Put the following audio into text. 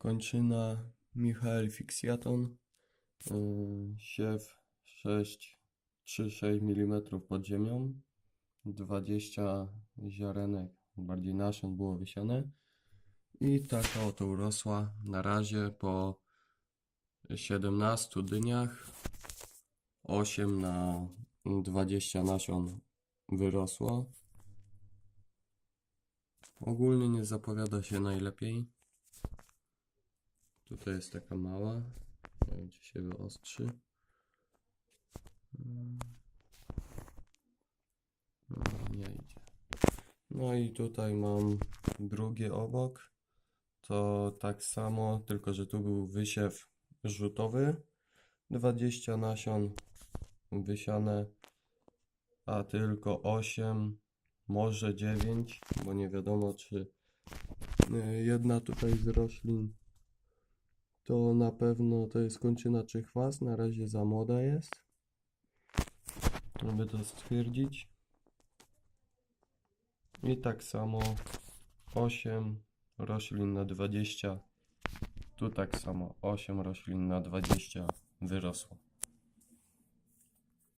Kończyna Michael Fixiaton. Yy, siew 6, 3-6 mm pod ziemią. 20 ziarenek, bardziej nasion było wysiane. I taka oto urosła na razie po 17 dyniach. 8 na 20 nasion wyrosło. Ogólnie nie zapowiada się najlepiej. Tutaj jest taka mała. Czy się wyostrzy. No, nie idzie. No i tutaj mam drugie obok. To tak samo, tylko że tu był wysiew rzutowy. 20 nasion wysiane, a tylko 8, może 9, bo nie wiadomo czy y, jedna tutaj z roślin to na pewno to jest kończyna czy chwast, na razie za młoda jest. Żeby to stwierdzić. I tak samo 8 roślin na 20. Tu tak samo 8 roślin na 20 wyrosło.